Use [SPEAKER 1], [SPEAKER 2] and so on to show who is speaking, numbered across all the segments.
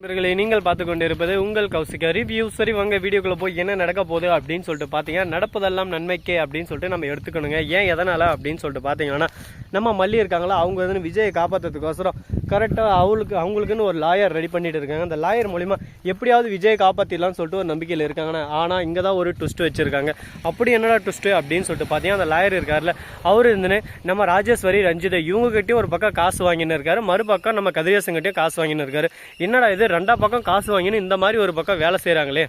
[SPEAKER 1] நண்பர்களே நீங்கள் பார்த்து கொண்டிருப்பது உங்கள் கௌசிகா ரிவ்யூ சரி வாங்க வீடியோக்குள்ள போய் என்ன நடக்க போகுது அப்படின்னு சொல்லிட்டு பார்த்தீங்கன்னா நடப்பதெல்லாம் நன்மைக்கே அப்படின்னு சொல்லிட்டு நம்ம எடுத்துக்கணுங்க. ஏன் எதனால அப்படின்னு சொல்லிட்டு பார்த்தீங்கன்னா நம்ம மல்லி இருக்காங்களா அவங்க வந்து விஜயை காப்பாற்றுறதுக்கோசரம் கரெக்டாக அவங்களுக்கு அவங்களுக்குன்னு ஒரு லாயர் ரெடி பண்ணிட்டு இருக்காங்க. அந்த லாயர் மூலிமா எப்படியாவது விஜயை காப்பாற்றிடலாம்னு சொல்லிட்டு ஒரு நம்பிக்கையில் இருக்காங்க ஆனால் இங்கே தான் ஒரு ட்விஸ்ட் வச்சுருக்காங்க. அப்படி என்னடா ட்விஸ்ட்டு அப்படின்னு சொல்லிட்டு பார்த்தீங்கன்னா அந்த லாயர் இருக்கார்ல அவர் இருந்துன்னு நம்ம ராஜேஸ்வரி ரஞ்சிதை இவங்ககிட்டயும் ஒரு பக்கம் காசு வாங்கின்னு இருக்காரு. மறுபக்கம் நம்ம கதிரேசங்கிட்டையும் காசு வாங்கின்னு இருக்காரு. என்னடா இது ரெண்டா பக்கம் காசு வாங்கின்னு இந்த மாதிரி ஒரு பக்கம் வேலை செய்கிறாங்களே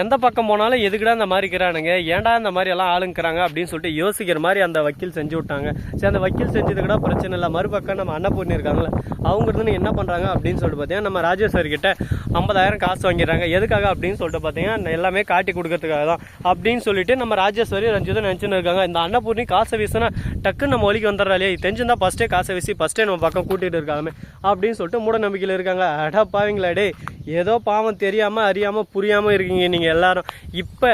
[SPEAKER 1] எந்த பக்கம் போனாலும் எதுக்குடா இந்த மாதிரி இருக்கிறானுங்க? ஏன்டா இந்த மாதிரி எல்லாம் ஆளுங்கிறாங்க அப்படின்னு சொல்லிட்டு யோசிக்கிற மாதிரி அந்த வக்கீல் செஞ்சு விட்டாங்க. சரி அந்த வக்கீல் செஞ்சது கூட பிரச்சனை இல்லை. மறுபக்கம் நம்ம அன்னபூர்ணி இருக்காங்களே அவங்க இருந்து என்ன பண்ணுறாங்க அப்படின்னு சொல்லிட்டு பார்த்தீங்கன்னா நம்ம ராஜேஸ்வரி கிட்ட ஐம்பதாயிரம் காசு வாங்கிடுறாங்க. எதுக்காக அப்படின்னு சொல்லிட்டு பார்த்தீங்கன்னா எல்லாமே காட்டி கொடுக்கறதுக்காக தான். அப்படின்னு சொல்லிட்டு நம்ம ராஜேஸ்வரி ரஞ்சிதம் நினச்சின்னு இருக்காங்க. இந்த அன்னபூர்ணி காசை வீசினா டக்குன்னு நம்ம ஒலிக்கு வந்துடுறா இல்லையா? தெரிஞ்சிருந்தா ஃபஸ்ட்டே காசை வீசி ஃபஸ்ட்டே நம்ம பக்கம் கூட்டிகிட்டு இருக்காமே அப்படின்னு சொல்லிட்டு மூட நம்பிக்கையில் இருக்காங்க. அடப்பாவீங்களா டே ஏதோ பாவம் தெரியாமல் அறியாமல் புரியாமல் இருக்கீங்க நீங்கள் எல்லாரும். இப்போ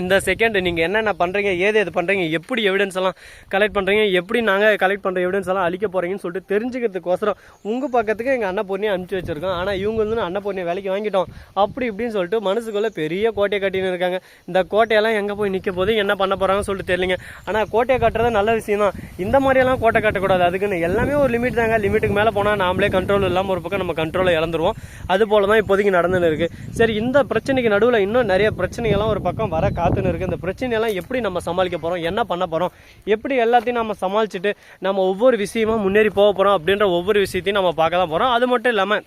[SPEAKER 1] இந்த செகண்ட் நீங்கள் என்னென்ன பண்ணுறீங்க ஏது எது பண்ணுறீங்க எப்படி எவிடன்ஸ் எல்லாம் கலெக்ட் பண்ணுறீங்க எப்படி நாங்கள் கலெக்ட் பண்ணுற எவிடன்ஸ் எல்லாம் அழிக்க போகிறீங்கன்னு சொல்லிட்டு தெரிஞ்சுக்கிறதுக்கோசரம் உங்கள் பக்கத்துக்கு எங்கள் அண்ணன் பொண்ணியை அனுப்பிச்சி வச்சுருக்கோம். ஆனால் இவங்க வந்து அண்ணன் பொண்ணியை வேலைக்கு வாங்கிட்டோம். அப்படி இப்படின்னு சொல்லிட்டு மனசுக்குள்ளே பெரிய கோட்டையை கட்டின்னு இருக்காங்க. இந்த கோட்டையெல்லாம் எங்கே போய் நிற்க போது என்ன பண்ண போகிறாங்கன்னு சொல்லிட்டு தெரியலிங்க. ஆனால் கோட்டையை கட்டுறது நல்ல விஷயம் தான் இந்த மாதிரியெல்லாம் கோட்டை கட்டக்கூடாது. அதுக்குன்னு எல்லாமே ஒரு லிமிட் தாங்க. லிமிட்டுக்கு மேலே போனால் நாமளே கண்ட்ரோல் இல்லாமல் ஒரு பக்கம் நம்ம கண்ட்ரோலை இழந்துருவோம். அது போல தான் இப்போதைக்கு நடந்துன்னு இருக்குது சரி இந்த பிரச்சனைக்கு நடுவில் இன்னும் நிறைய பிரச்சனைகள்லாம் ஒரு பக்கம் வர காத்துன்னு இருக்கு. இந்த பிரச்சனையெல்லாம் எப்படி நம்ம சமாளிக்க போகிறோம் என்ன பண்ண போகிறோம் எப்படி எல்லாத்தையும் நம்ம சமாளிச்சுட்டு நம்ம ஒவ்வொரு விஷயமா முன்னேறி போக போகிறோம் அப்படின்ற ஒவ்வொரு விஷயத்தையும் நம்ம பார்க்க தான் போகிறோம் அது மட்டும் இல்லாமல்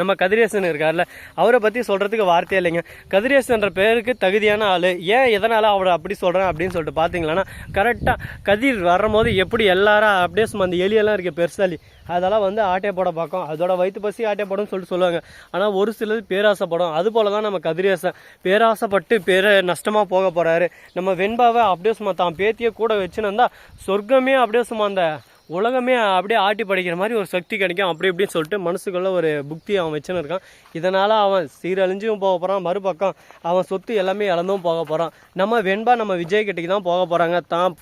[SPEAKER 1] நம்ம கதிரேசன் இருக்கார்ல அவரை பற்றி சொல்கிறதுக்கு வார்த்தையே இல்லைங்க. கதிரேசன்ற பேருக்கு தகுதியான ஆள். ஏன் எதனால் அவரை அப்படி சொல்கிறேன் அப்படின்னு சொல்லிட்டு பார்த்தீங்களன்னா கரெக்டாக கதிர் வரும்போது எப்படி எல்லாரும் அப்படியே சும்மா அந்த எலியெல்லாம் இருக்குது பெருசாலி அதெல்லாம் வந்து ஆட்டே போட பார்க்கும். அதோட வயிற்று பசி ஆட்டே போடும்னு சொல்லிட்டு சொல்லுவாங்க. ஆனால் ஒரு சிலது பேராசைப்படும். அது போல தான் நம்ம கதிரேசன். பேராசைப்பட்டு பேர நஷ்டமாக போக போகிறாரு நம்ம வெண்பாவை அப்படியே சும்மா தான் பேத்தியை கூட வச்சுன்னு இருந்தால் சொர்க்கமே அப்படியே சும்மா அந்த உலகமே அப்படியே ஆட்டி படிக்கிற மாதிரி ஒரு சக்தி கிடைக்கும். அப்படி இப்படின்னு சொல்லிட்டு மனசுக்குள்ள ஒரு புக்தி அவன் வச்சுன்னு இருக்கான். இதனால் அவன் சீரழிஞ்சும் போக போகிறான் மறுபக்கம் அவன் சொத்து எல்லாமே இழந்தும் போக போகிறான் நம்ம வெண்பா நம்ம விஜய் கிட்டக்கு தான் போக போகிறாங்க தான்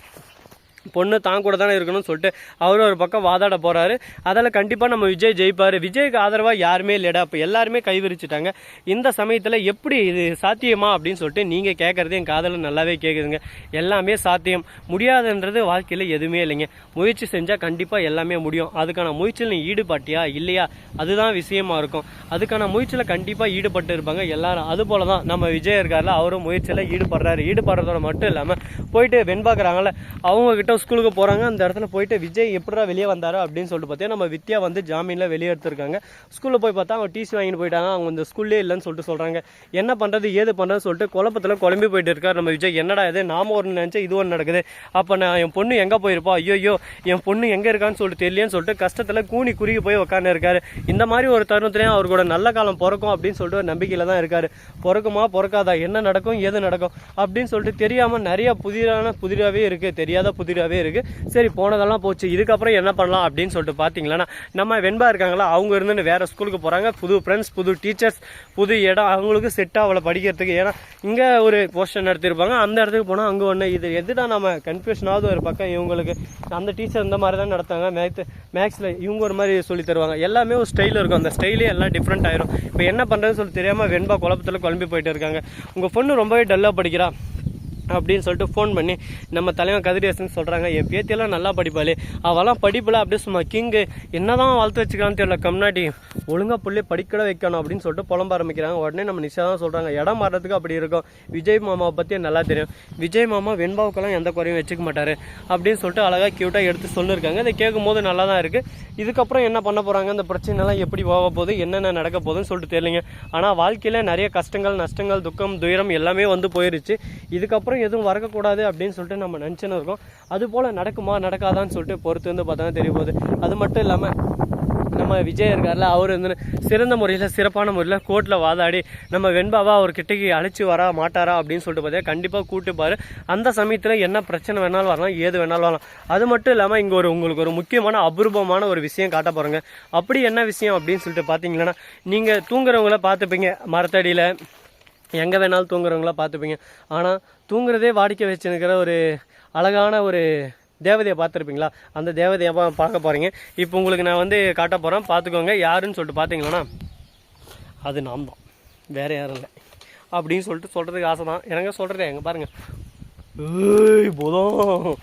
[SPEAKER 1] பொண்ணு தான் கூட தானே இருக்கணும்னு சொல்லிட்டு அவர் ஒரு பக்கம் வாதாட போகிறாரு அதில் கண்டிப்பாக நம்ம விஜய் ஜெயிப்பார். விஜய்க்கு ஆதரவாக யாருமே இல்லைடா. அப்போ எல்லாருமே கைவிரிச்சிட்டாங்க. இந்த சமயத்தில் எப்படி இது சாத்தியமா அப்படின்னு சொல்லிட்டு நீங்கள் கேட்குறது என் காதலில் நல்லாவே கேட்குதுங்க எல்லாமே சாத்தியம். முடியாதுன்றது வாழ்க்கையில் எதுவுமே இல்லைங்க. முயற்சி செஞ்சால் கண்டிப்பாக எல்லாமே முடியும். அதுக்கான முயற்சியில் நீ ஈடுபாட்டியா? இல்லையா? அதுதான் விஷயமா இருக்கும். அதுக்கான முயற்சியில் கண்டிப்பாக ஈடுபட்டு இருப்பாங்க எல்லாரும். அது போல தான் நம்ம விஜய் இருக்கார்ல அவரும் முயற்சியில் ஈடுபடுறாரு. ஈடுபடுறதோட மட்டும் இல்லாமல் போயிட்டு வெண்பாக்குறாங்கல்ல அவங்கக்கிட்ட கிட்ட ஸ்கூலுக்கு போகிறாங்க அந்த இடத்துல போயிட்டு விஜய் எப்படா வெளியே வந்தாரோ அப்படின்னு சொல்லிட்டு பார்த்தீங்கன்னா நம்ம வித்யா வந்து ஜாமீனில் வெளியே எடுத்திருக்காங்க ஸ்கூலில் போய் பார்த்தா அவங்க டிசி வாங்கிட்டு போயிட்டாங்க அவங்க இந்த ஸ்கூல்லே இல்லைன்னு சொல்லிட்டு சொல்கிறாங்க என்ன பண்ணுறது ஏது பண்ணுறதுன்னு சொல்லிட்டு குழப்பத்தில் குழம்பி போயிட்டு இருக்கார் நம்ம விஜய். என்னடா இது நாம ஒன்று நினச்சா இது ஒன்று நடக்குது. அப்போ நான் என் பொண்ணு எங்கே போயிருப்பா? ஐயோ என் பொண்ணு எங்கே இருக்கான்னு சொல்லிட்டு தெரியலன்னு சொல்லிட்டு கஷ்டத்தில் கூனி குறுகி போய் உட்காந்து இருக்காரு. இந்த மாதிரி ஒரு தருணத்துலேயும் அவர் கூட நல்ல காலம் பிறக்கும் அப்படின்னு சொல்லிட்டு ஒரு நம்பிக்கையில் தான் இருக்காரு. பிறக்குமா பிறக்காதா? என்ன நடக்கும் ஏது நடக்கும்? அப்படின்னு சொல்லிட்டு தெரியாமல் நிறைய புதிரான புதிராகவே இருக்குது தெரியாத புதிராகவே இருக்குது சரி போனதெல்லாம் போச்சு. இதுக்கப்புறம் என்ன பண்ணலாம் அப்படின்னு சொல்லிட்டு பார்த்தீங்களன்னா நம்ம வெண்பா இருக்காங்களா? அவங்க இருந்துன்னு வேறு ஸ்கூலுக்கு போகிறாங்க புது ஃப்ரெண்ட்ஸ் புது டீச்சர்ஸ் புது இடம். அவங்களுக்கு செட் ஆகலை படிக்கிறதுக்கு. ஏன்னா இங்கே ஒரு போஸ்டர் நடத்திருப்பாங்க அந்த இடத்துக்கு போனால் அங்கே ஒன்று இது எதுடா நம்ம கன்ஃபியூஷனாவது ஒரு பக்கம். இவங்களுக்கு அந்த டீச்சர் இந்த மாதிரி தான் நடத்தாங்க மேக்ஸ் மேக்ஸில் இவங்க ஒரு மாதிரி சொல்லி தருவாங்க. எல்லாமே ஒரு ஸ்டைலில் இருக்கும். அந்த ஸ்டைலே எல்லாம் டிஃப்ரெண்ட் ஆயிரும். இப்போ என்ன பண்ணுறதுன்னு சொல்லி தெரியாமல் வெண்பா குழப்பத்தில் குழம்பி போயிட்டு இருக்காங்க. உங்கள் பொண்ணு ரொம்பவே டல்லாக படிக்கிறா. அப்படின்னு சொல்லிட்டு ஃபோன் பண்ணி நம்ம தலைவன் கதிரேசன் சொல்கிறாங்க என் பேத்தியெல்லாம் நல்லா படிப்பாள். அவெல்லாம் படிப்பில் அப்படியே சும்மா கிங்கு என்னதான் வளர்த்து வச்சுக்கலான்னு தெரியல. கம்னாடி ஒழுங்காக பிள்ளை படிக்கட வைக்கணும் அப்படின்னு சொல்லிட்டு புலம்ப ஆரம்பிக்கிறாங்க. உடனே நம்ம நிஷா தான் சொல்கிறாங்க இடம் மாறுறதுக்கு அப்படி இருக்கும். விஜய் மாமாவை பற்றி நல்லா தெரியும். விஜய் மாமா வெண்பாவுக்கெல்லாம் எந்த குறையும் வச்சுக்க மாட்டார் அப்படின்னு சொல்லிட்டு அழகாக க்யூட்டாக எடுத்து சொல்லியிருக்காங்க இதை கேட்கும் போது நல்லா தான் இருக்குது இதுக்கப்புறம் என்ன பண்ண போகிறாங்க இந்த பிரச்சனைலாம் எப்படி போக போகுது? என்னென்ன நடக்க போகுதுன்னு சொல்லிட்டு தெரியலைங்க. ஆனால் வாழ்க்கையில் நிறைய கஷ்டங்கள் நஷ்டங்கள் துக்கம் துயரம் எல்லாமே வந்து போயிருச்சு. இதுக்கப்புறம் எதுவும் வரக்கூடாது அப்படின்னு சொல்லிட்டு நம்ம நினச்சின்னு இருக்கோம். அது போல் நடக்குமா நடக்காதான்னு சொல்லிட்டு பொறுத்து வந்து பார்த்தா தெரிய போகுது. அது மட்டும் இல்லாமல் நம்ம விஜய் இருக்கார்ல அவர் வந்து சிறந்த முறையில் சிறப்பான முறையில் கோர்ட்டில் வாதாடி நம்ம வெண்பாவா அவர் கிட்டக்கு அழைச்சி வரா மாட்டாரா அப்படின்னு சொல்லிட்டு பார்த்தா கண்டிப்பாக கூட்டுப்பார். அந்த சமயத்தில் என்ன பிரச்சனை வேணாலும் வரலாம் ஏது வேணாலும் வரலாம். அது மட்டும் இல்லாமல் இங்கே ஒரு உங்களுக்கு ஒரு முக்கியமான அபூர்வமான ஒரு விஷயம் காட்ட போகிறேங்க அப்படி என்ன விஷயம் அப்படின்னு சொல்லிட்டு பார்த்தீங்கன்னா நீங்கள் தூங்குறவங்கள பார்த்துப்பீங்க மரத்தடியில் எங்கே வேணாலும் தூங்குறவங்களா பார்த்துப்பீங்க. ஆனால் தூங்குறதே வாடிக்கை வச்சுருக்கிற ஒரு அழகான ஒரு தேவதையை பார்த்துருப்பீங்களா? அந்த தேவதையை பார்க்க போகிறீங்க இப்போ உங்களுக்கு நான் வந்து காட்ட போகிறேன் பார்த்துக்கோங்க யாருன்னு சொல்லிட்டு பார்த்தீங்களன்னா அது நாம் தான். வேறு யாரும் இல்லை. அப்படின்னு சொல்லிட்டு சொல்கிறதுக்கு ஆசை தான். எனக்கு சொல்கிறேன் எங்கே பாருங்கள் ஏய் போதும்.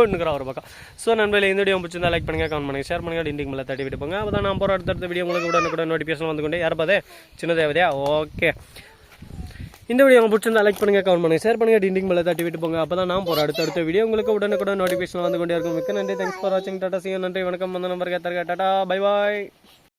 [SPEAKER 1] ஓன்னுக்கிற ஒரு பக்கம். ஸோ நண்பர்களே இந்த வீடியோ பிடிச்சிருந்தா லைக் பண்ணுங்க கமெண்ட் பண்ணுங்க ஷேர் பண்ணுங்க டிண்டிங் மேலே தட்டி விட்டு போங்க அப்போ தான் நான் போகிற அடுத்தடுத்த வீடியோ உங்களுக்கு உடனே கூட நோட்டிஃபிகேஷன் வந்து கொண்டே யார் சின்ன தேவதையா? ஓகே இந்த வீடியோ உங்களுக்கு பிடிச்சிருந்தா லைக் பண்ணுங்க கமெண்ட் பண்ணுங்க ஷேர் பண்ணுங்க டிண்டிங் மேலே தட்டி விட்டு போங்க அப்போ தான் நான் போகிற அடுத்தடுத்த வீடியோ உங்களுக்கு உடனே கூட நோட்டிஃபிகேஷன் வந்து கொண்டே இருக்கும். மிக்க நன்றி. தேங்க்ஸ் ஃபார் வாட்சிங் டாட்டா சிங்க நன்றி. வணக்கம். வந்த நம்பர் கேத்தாருங்க டாட்டா பை பாய்